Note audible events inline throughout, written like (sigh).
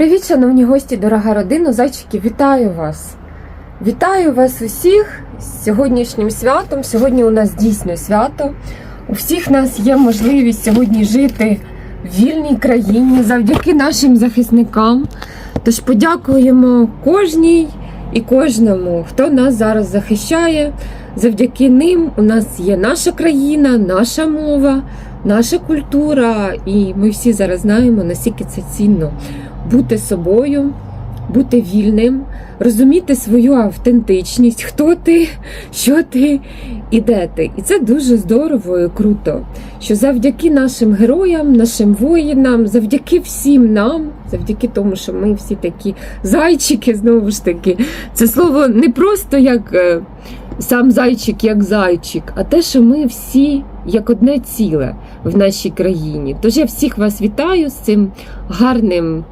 Привіт, шановні гості, дорога родина, зайчики, вітаю вас! Вітаю вас усіх з сьогоднішнім святом. Сьогодні у нас дійсно свято. У всіх нас є можливість сьогодні жити в вільній країні завдяки нашим захисникам. Тож подякуємо кожній і кожному, хто нас зараз захищає. Завдяки ним у нас є наша країна, наша мова, наша культура, і ми всі зараз знаємо, наскільки це цінно бути собою, бути вільним, розуміти свою автентичність, хто ти, що ти і де ти. І це дуже здорово і круто, що завдяки нашим героям, нашим воїнам, завдяки всім нам, завдяки тому, що ми всі такі зайчики, знову ж таки, це слово не просто як. е, Сам зайчик як зайчик, а те, що ми всі як одне ціле в нашій країні. Тож я всіх вас вітаю з цим гарним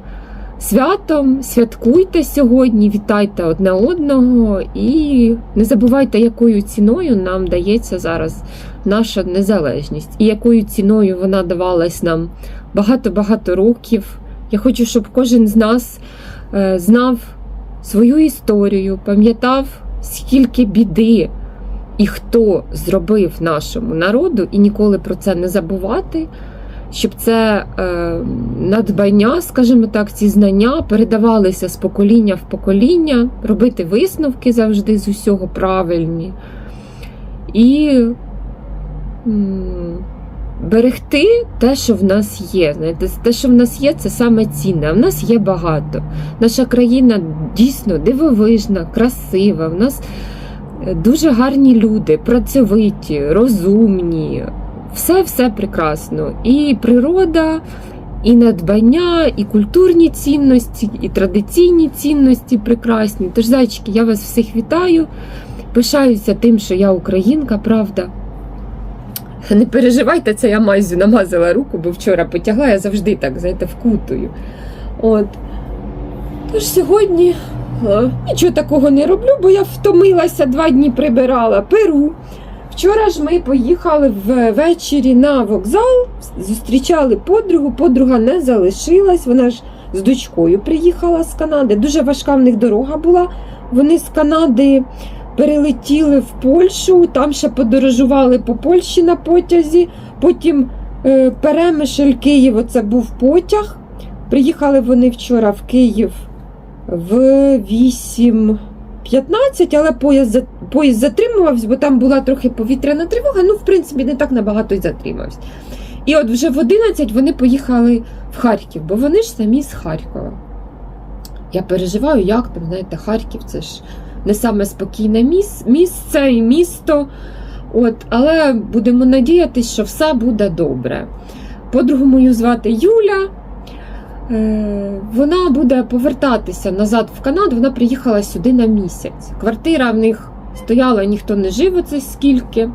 святом. Святкуйте сьогодні, вітайте одне одного і не забувайте, якою ціною нам дається зараз наша незалежність, і якою ціною вона давалась нам багато-багато років. Я хочу, щоб кожен з нас е, знав свою історію, пам'ятав, скільки біди і хто зробив нашому народу, і ніколи про це не забувати щоб це е, надбання, скажімо так, ці знання передавалися з покоління в покоління, робити висновки завжди з усього правильні. І берегти те, що в нас є. Знаєте, те, що в нас є, це саме цінне. А в нас є багато. Наша країна дійсно дивовижна, красива. В нас е, дуже гарні люди, працьовиті, розумні все-все прекрасно. І природа, і надбання, і культурні цінності, і традиційні цінності прекрасні. Тож, зайчики, я вас всіх вітаю. Пишаюся тим, що я українка, правда. Не переживайте, це я мазю намазала руку, бо вчора потягла, я завжди так, знаєте, вкутую. От. Тож сьогодні нічого такого не роблю, бо я втомилася, два дні прибирала перу. Вчора ж ми поїхали ввечері на вокзал, зустрічали подругу. Подруга не залишилась. Вона ж з дочкою приїхала з Канади. Дуже важка в них дорога була. Вони з Канади перелетіли в Польщу, там ще подорожували по Польщі на потязі. Потім е, Перемишль Київ. Оце був потяг. Приїхали вони вчора в Київ в 8. 15, але поїзд, поїзд затримувався, бо там була трохи повітряна тривога. Ну, в принципі, не так набагато й затримався. І от вже в 11 вони поїхали в Харків, бо вони ж самі з Харкова. Я переживаю, як там, знаєте, Харків це ж не саме спокійне міс, місце і місто. От, Але будемо надіятися, що все буде добре. Подругу мою звати Юля. Е, вона буде повертатися назад в Канаду. Вона приїхала сюди на місяць. Квартира в них стояла, ніхто не жив оце скільки.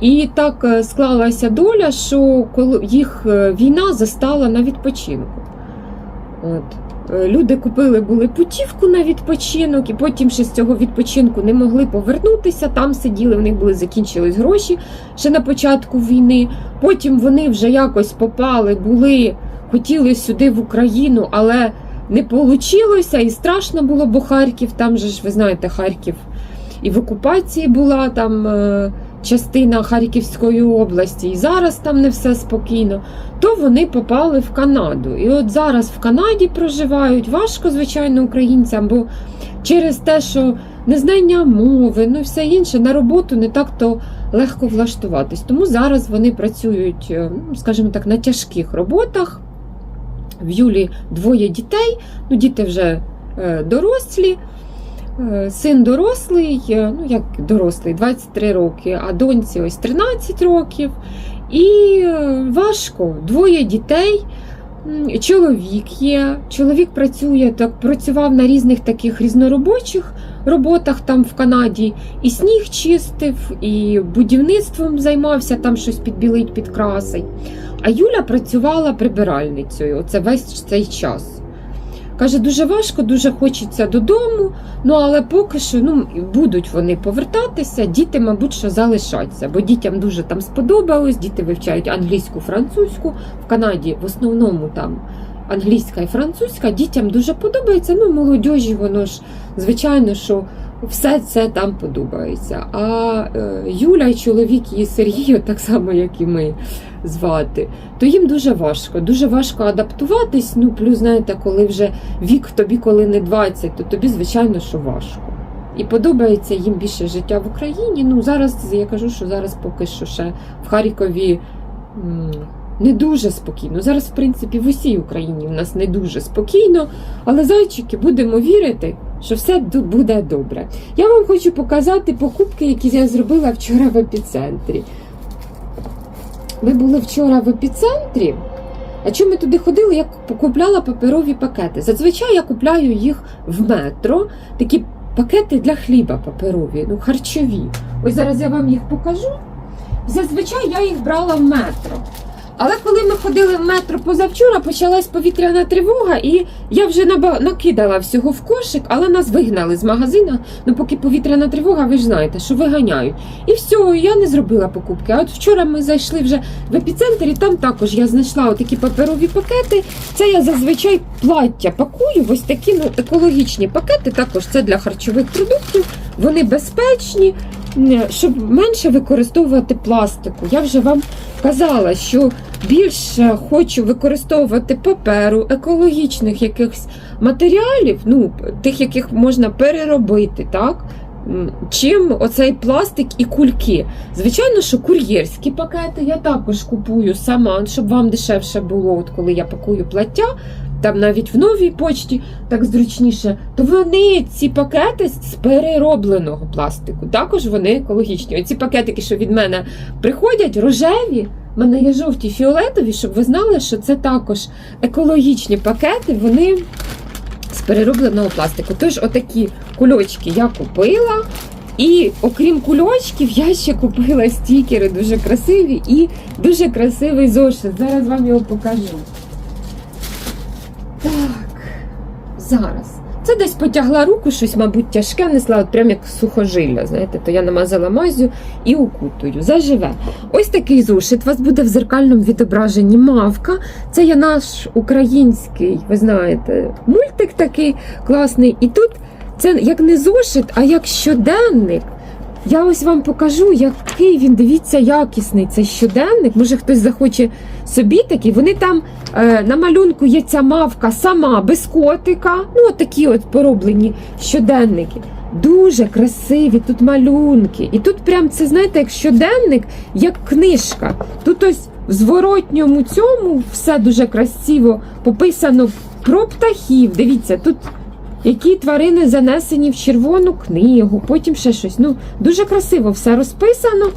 І так е, склалася доля, що їх е, війна застала на відпочинку. От. Люди купили були путівку на відпочинок, і потім ще з цього відпочинку не могли повернутися. Там сиділи, в них були закінчились гроші ще на початку війни. Потім вони вже якось попали, були хотіли сюди в Україну, але не вийшло, і страшно було, бо Харків, там же ж, ви знаєте, Харків і в окупації була там е, частина Харківської області, і зараз там не все спокійно, то вони попали в Канаду. І от зараз в Канаді проживають важко, звичайно, українцям, бо через те, що незнання мови, ну все інше, на роботу не так то легко влаштуватись. Тому зараз вони працюють, е, скажімо так, на тяжких роботах. В Юлі двоє дітей, ну діти вже е, дорослі, е, син дорослий, е, ну як дорослий, 23 роки, а доньці ось 13 років. І важко, двоє дітей. Чоловік є, чоловік працює, так працював на різних таких різноробочих роботах там в Канаді, і сніг чистив, і будівництвом займався, там щось підбілить, підкрасить. А Юля працювала прибиральницею оце весь цей час. Каже, дуже важко, дуже хочеться додому, ну але поки що ну, будуть вони повертатися, діти, мабуть, що залишаться, бо дітям дуже там сподобалось, діти вивчають англійську, французьку. В Канаді в основному там англійська і французька, дітям дуже подобається. Ну, молодіжі, воно ж, звичайно, що все це там подобається. А е, Юля і чоловік її Сергію, так само, як і ми звати, то їм дуже важко. Дуже важко адаптуватись. Ну, плюс, знаєте, коли вже вік тобі, коли не 20, то тобі, звичайно, що важко. І подобається їм більше життя в Україні. Ну, зараз я кажу, що зараз поки що ще в Харкові не дуже спокійно. Зараз, в принципі, в усій Україні в нас не дуже спокійно, але зайчики, будемо вірити, що все буде добре. Я вам хочу показати покупки, які я зробила вчора в епіцентрі. Ми були вчора в епіцентрі. А чому ми туди ходили? Я купляла паперові пакети. Зазвичай я купляю їх в метро. Такі пакети для хліба паперові, ну харчові. Ось зараз я вам їх покажу. Зазвичай я їх брала в метро. Але коли ми ходили в метро позавчора, почалась повітряна тривога, і я вже накидала всього в кошик, але нас вигнали з магазина. Ну, поки повітряна тривога, ви ж знаєте, що виганяють. І все, я не зробила покупки. А от вчора ми зайшли вже в епіцентр, і там також я знайшла отакі паперові пакети. Це я зазвичай плаття пакую. Ось такі ну, екологічні пакети. Також це для харчових продуктів. Вони безпечні, щоб менше використовувати пластику. Я вже вам казала, що більше хочу використовувати паперу, екологічних якихось матеріалів, ну, тих, яких можна переробити, так? Чим оцей пластик і кульки. Звичайно, що кур'єрські пакети я також купую сама, щоб вам дешевше було, от коли я пакую плаття, там навіть в новій почті так зручніше, то вони ці пакети з переробленого пластику. Також вони екологічні. Оці пакетики, що від мене приходять, рожеві. в мене є жовті фіолетові, щоб ви знали, що це також екологічні пакети, вони з переробленого пластику. Тож, отакі кульочки я купила. І окрім кульочків, я ще купила стікери дуже красиві і дуже красивий зошит. Зараз вам його покажу. Так, зараз. Це десь потягла руку, щось, мабуть, тяжке несла, от прям як сухожилля. Знаєте, то я намазала мазю і укутую. Заживе. Ось такий зошит. У вас буде в зеркальному відображенні мавка. Це є наш український, ви знаєте, мультик такий класний. І тут це як не зошит, а як щоденник. Я ось вам покажу, який він, дивіться, якісний цей щоденник. Може хтось захоче собі такий. Вони там е, на малюнку є ця мавка сама без котика. Ну, от такі от пороблені щоденники. Дуже красиві тут малюнки. І тут прям це, знаєте, як щоденник, як книжка. Тут ось в зворотньому цьому все дуже красиво пописано про птахів. Дивіться, тут які тварини занесені в червону книгу, потім ще щось. Ну, дуже красиво все розписано,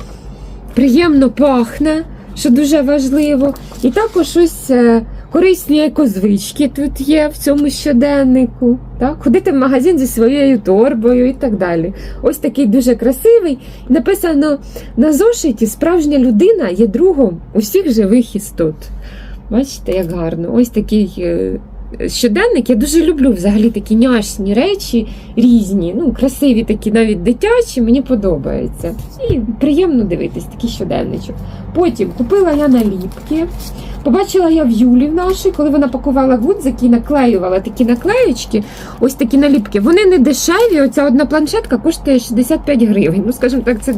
приємно пахне, що дуже важливо. І також ось е, корисні екозвички тут є в цьому щоденнику. Так? Ходити в магазин зі своєю торбою і так далі. Ось такий дуже красивий. Написано на зошиті справжня людина є другом усіх живих істот. Бачите, як гарно. Ось такий. Щоденник. Я дуже люблю взагалі такі няшні речі різні, ну, красиві такі, навіть дитячі, мені подобається. І приємно дивитись такий щоденничок. Потім купила я наліпки. Побачила я в Юлі в нашій, коли вона пакувала гудзики і наклеювала такі наклеючки, ось такі наліпки. Вони не дешеві. Оця одна планшетка коштує 65 гривень. Ну, скажімо так, це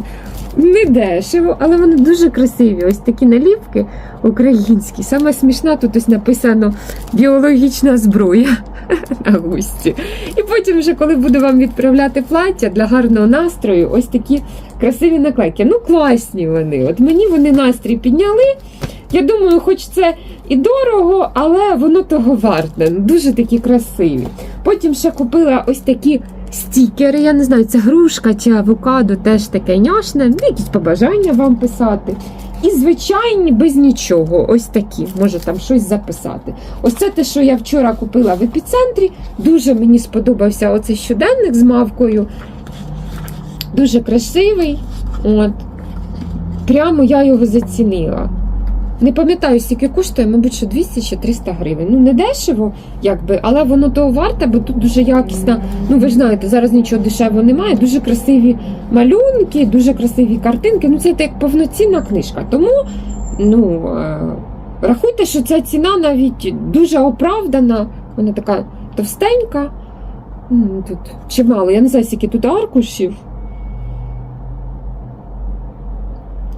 не дешево, але вони дуже красиві. Ось такі наліпки українські. Саме смішна тут ось написано біологічна зброя (laughs) на густі. І потім, вже, коли буду вам відправляти плаття для гарного настрою, ось такі красиві наклейки. Ну, класні вони. От мені вони настрій підняли. Я думаю, хоч це і дорого, але воно того варте. Ну, Дуже такі красиві. Потім ще купила ось такі стікери. Я не знаю, це грушка чи авокадо, теж таке няшне. Ну, якісь побажання вам писати. І звичайні без нічого. Ось такі, може там щось записати. Ось це те, що я вчора купила в епіцентрі. Дуже мені сподобався оцей щоденник з мавкою. Дуже красивий. От. Прямо я його зацінила. Не пам'ятаю, скільки коштує, мабуть, що 200 чи 300 гривень. Ну, не дешево, якби, але воно того варте, бо тут дуже якісна. Ну, ви ж знаєте, зараз нічого дешевого немає. Дуже красиві малюнки, дуже красиві картинки. Ну, це як повноцінна книжка. Тому, ну. е, рахуйте, що ця ціна навіть дуже оправдана. Вона така товстенька. Тут чимало, я не знаю, скільки тут аркушів.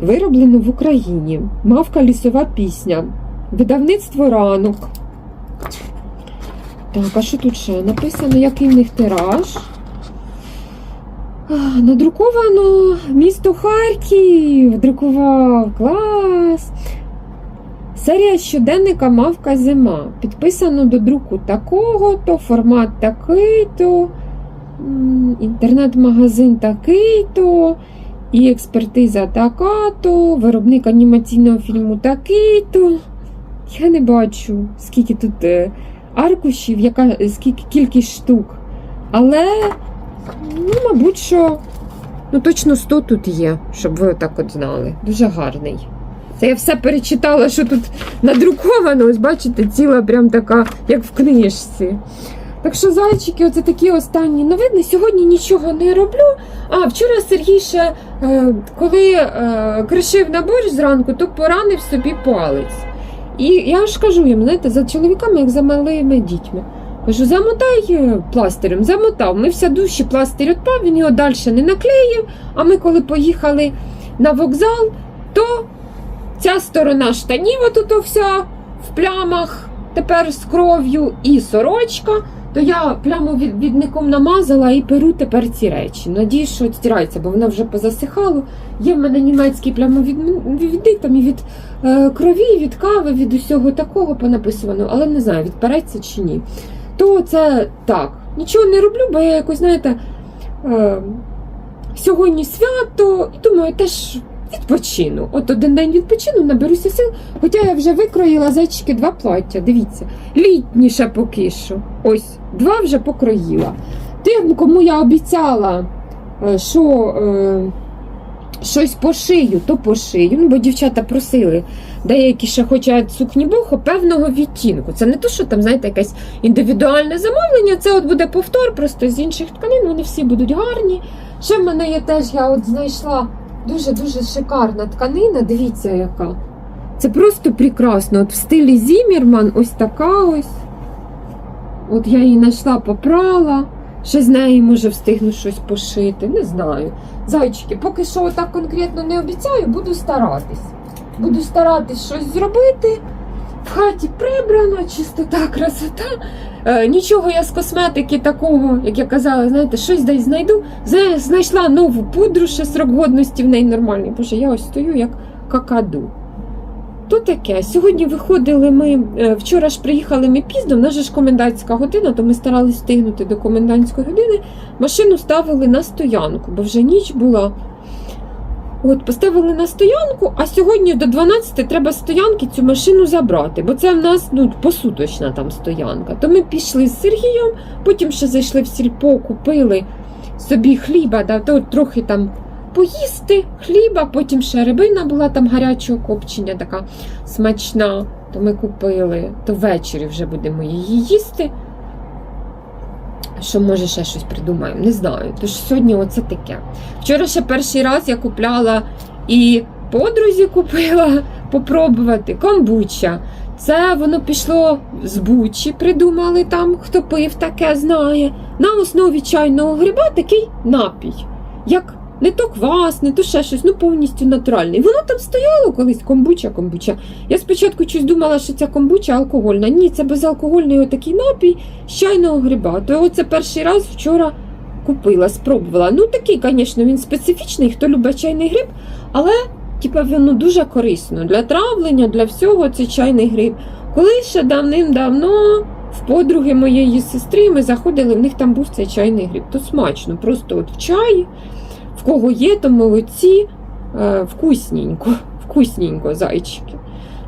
Вироблено в Україні. Мавка лісова пісня. Видавництво ранок. Так, а що тут ще? Написано, який в них тираж. Надруковано місто Харків. Друкував. Клас. Серія щоденника Мавка Зима. Підписано до друку такого-то, формат такий-то, інтернет-магазин такий-то, і експертиза така-то, виробник анімаційного фільму такий-то. Я не бачу, скільки тут е, аркушів, яка, скільки кількість штук. Але, ну, мабуть, що ну, точно 100 тут є, щоб ви так от знали. Дуже гарний. Це я все перечитала, що тут надруковано. Ось бачите, ціла прям така, як в книжці. Так що, зайчики, оце такі останні новини. Сьогодні нічого не роблю. А вчора Сергій ще, коли е, кришив на борщ зранку, то поранив собі палець. І я ж кажу їм, знаєте, за чоловіками, як за малими дітьми. Кажу, замотай е, пластирем, замотав. Ми вся душі пластир відпав, він його далі не наклеїв. А ми, коли поїхали на вокзал, то ця сторона штанів, отут вся в плямах, тепер з кров'ю, і сорочка. То я від- відником намазала і перу тепер ці речі. Надіюсь, що стирається, бо вона вже позасихало. Є в мене німецький плямовідник, там і від е, крові, від кави, від усього такого понаписано, але не знаю, відпереться чи ні. То це так. Нічого не роблю, бо я якось, знаєте, е, сьогодні свято, і думаю, теж відпочину. От один день відпочину, наберуся сил. Хоча я вже викроїла зайчики два плаття. Дивіться, літніше поки що. Ось, два вже покроїла. Тим, кому я обіцяла, е, що е, щось пошию, то пошию. Ну, бо дівчата просили. Деякі ще хочуть сукні бохо певного відтінку. Це не то, що там, знаєте, якесь індивідуальне замовлення, це от буде повтор, просто з інших тканин, вони всі будуть гарні. Ще в мене є теж, я от знайшла дуже-дуже шикарна тканина. Дивіться, яка. Це просто прекрасно. От в стилі Зімірман, ось така ось. От я її знайшла, попрала. Ще з неї може встигну щось пошити. Не знаю. Зайчики, поки що так конкретно не обіцяю, буду старатись. Буду старатись щось зробити. В хаті прибрано, чистота, красота. Е, нічого я з косметики такого, як я казала, знаєте, щось десь знайду. Знайшла нову пудру, ще срок годності в неї нормальний. Боже, я ось стою як какаду. То таке. Сьогодні виходили ми, е, вчора ж приїхали ми пізно, в нас ж комендантська година, то ми старались встигнути до комендантської години. Машину ставили на стоянку, бо вже ніч була. От, поставили на стоянку, а сьогодні до 12 треба стоянки цю машину забрати, бо це в нас ну, посуточна там стоянка. То ми пішли з Сергієм, потім ще зайшли в сільпо, купили собі хліба, да, то трохи там поїсти хліба, потім ще рибина була там гарячого копчення, така смачна. То ми купили, то ввечері вже будемо її їсти. Що може ще щось придумаємо, не знаю. Тож сьогодні оце таке. Вчора ще перший раз я купляла і подрузі купила (laughs) попробувати комбуча. Це воно пішло з бучі, придумали там, хто пив таке знає. На основі чайного гриба такий напій. Як не то квас, не то ще щось, ну повністю натуральний. Воно там стояло колись комбуча, комбуча. Я спочатку щось думала, що ця комбуча алкогольна. Ні, це безалкогольний отакий напій з чайного гриба. То оце перший раз вчора купила, спробувала. Ну такий, звісно, він специфічний, хто любить чайний гриб, але типа воно дуже корисно для травлення, для всього це чайний гриб. Коли ще давним-давно в подруги моєї сестри ми заходили, в них там був цей чайний гриб. То смачно, просто от в чаї, в кого є, то молодці, е, вкусненько, вкусненько, зайчики.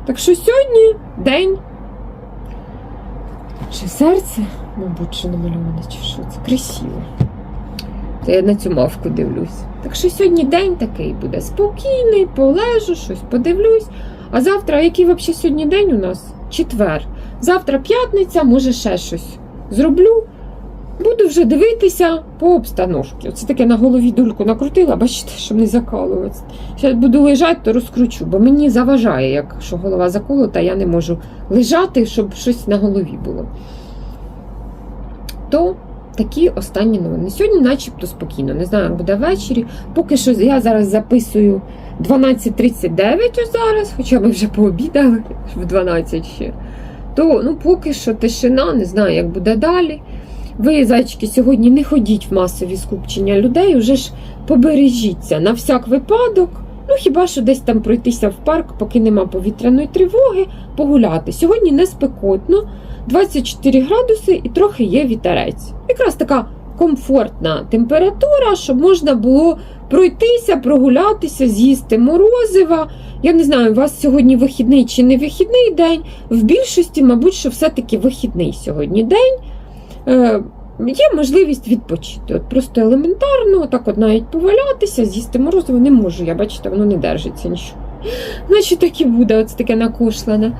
Так що сьогодні день. Чи серце, мабуть, що намальоване, чи що це красиво. То я на цю мавку дивлюсь. Так що сьогодні день такий буде спокійний, полежу, щось подивлюсь. А завтра, який взагалі сьогодні день у нас? Четвер. Завтра п'ятниця, може ще щось зроблю. Буду вже дивитися по обстановці. Оце таке на голові дульку накрутила, бачите, щоб не закалуватися. Зараз буду лежати, то розкручу, бо мені заважає, якщо голова заколота, я не можу лежати, щоб щось на голові було. То такі останні новини. Сьогодні, начебто, спокійно. Не знаю, буде ввечері. Поки що я зараз записую 12.39 зараз, хоча ми вже пообідали в 12 ще. То ну, поки що тишина, не знаю, як буде далі. Ви, зайчики, сьогодні не ходіть в масові скупчення людей, вже ж побережіться на всяк випадок. Ну, хіба що десь там пройтися в парк, поки нема повітряної тривоги, погуляти. Сьогодні не спекотно, 24 градуси і трохи є вітерець. Якраз така комфортна температура, щоб можна було пройтися, прогулятися, з'їсти морозива. Я не знаю, у вас сьогодні вихідний чи не вихідний день. В більшості, мабуть, що все-таки вихідний сьогодні день. Е, Є можливість відпочити. От просто елементарно, так от навіть повалятися, з'їсти морозиво не можу. Я бачите, воно не держиться нічого. Значить, так і буде, оце таке накушлене.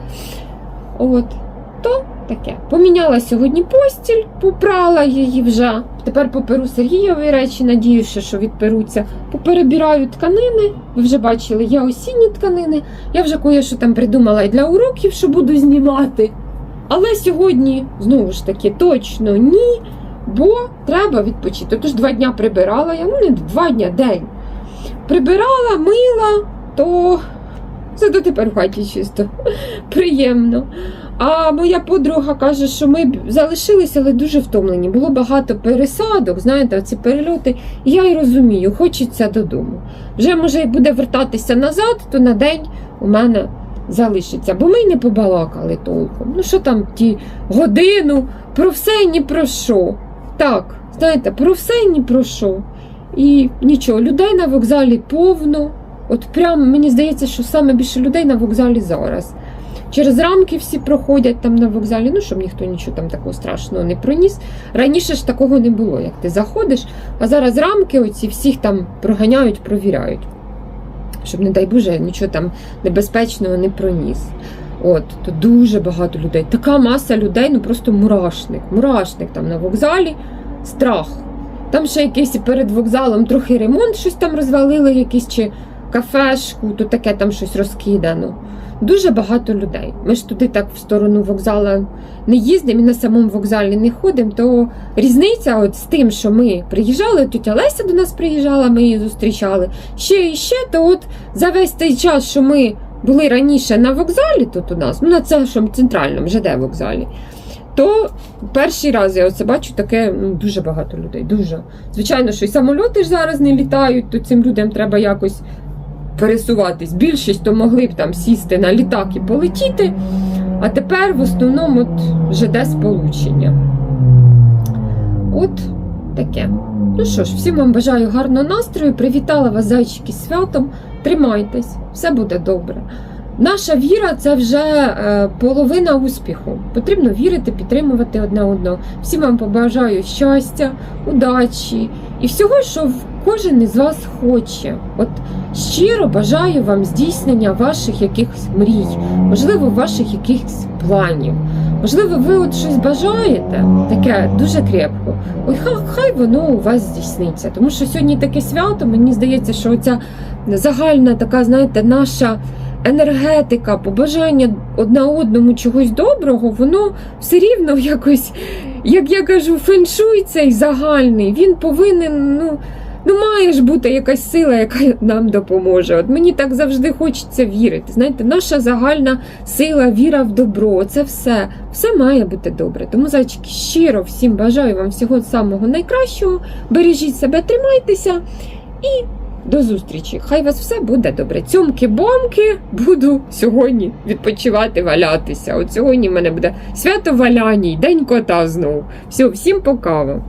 От, то таке. Поміняла сьогодні постіль, попрала її вже. Тепер поперу Сергійові речі, надіюся, що відперуться. Поперебираю тканини. Ви вже бачили, є осінні тканини. Я вже кое-що там придумала і для уроків, що буду знімати. Але сьогодні, знову ж таки, точно ні, бо треба відпочити. Тож два дня прибирала я, ну не два дня, день. Прибирала, мила, то зато тепер в хаті чисто. (laughs) Приємно. А моя подруга каже, що ми залишилися, але дуже втомлені. Було багато пересадок, знаєте, ці перельоти. Я й розумію, хочеться додому. Вже може буде вертатися назад, то на день у мене залишиться. Бо ми й не побалакали толком. Ну що там ті годину, про все і ні про що. Так, знаєте, про все і ні про що. І нічого, людей на вокзалі повно. От прям мені здається, що саме більше людей на вокзалі зараз. Через рамки всі проходять там на вокзалі, ну щоб ніхто нічого там такого страшного не проніс. Раніше ж такого не було, як ти заходиш, а зараз рамки оці всіх там проганяють, провіряють. Щоб, не дай Боже, нічого там небезпечного не проніс. От, то дуже багато людей. Така маса людей, ну просто мурашник. Мурашник там на вокзалі, страх. Там ще якийсь перед вокзалом трохи ремонт, щось там розвалили, якісь чи кафешку, то таке там щось розкидано. Дуже багато людей. Ми ж туди так в сторону вокзалу не їздимо і на самому вокзалі не ходимо, то різниця от з тим, що ми приїжджали, тетя Леся до нас приїжджала, ми її зустрічали. Ще і ще, то от за весь цей час, що ми були раніше на вокзалі тут у нас, ну на цьому центральному ЖД вокзалі, то перший раз я оце бачу таке ну, дуже багато людей. Дуже. Звичайно, що і самольоти ж зараз не літають, то цим людям треба якось пересуватись. Більшість то могли б там сісти на літак і полетіти. А тепер в основному от ЖД сполучення. От таке. Ну що ж, всім вам бажаю гарного настрою. Привітала вас зайчики святом. Тримайтесь, все буде добре. Наша віра це вже е, половина успіху. Потрібно вірити, підтримувати одне одного. Всім вам побажаю щастя, удачі і всього, що кожен із вас хоче. От щиро бажаю вам здійснення ваших якихось мрій, можливо, ваших якихось планів. Можливо, ви от щось бажаєте таке дуже крепко. Ой, хай, хай воно у вас здійсниться. Тому що сьогодні таке свято, мені здається, що оця загальна така, знаєте, наша енергетика, побажання одна одному чогось доброго, воно все рівно (laughs) якось, як я кажу, феншуй цей загальний, він повинен, ну. Ну, має ж бути якась сила, яка нам допоможе. От мені так завжди хочеться вірити. Знаєте, наша загальна сила, віра в добро це все. Все має бути добре. Тому, зайчики, щиро всім бажаю вам всього самого найкращого. Бережіть себе, тримайтеся і до зустрічі. Хай вас все буде добре. Цьомки-бомки буду сьогодні відпочивати, валятися. От сьогодні в мене буде свято валяній, день кота знову. Все, всім пока вам.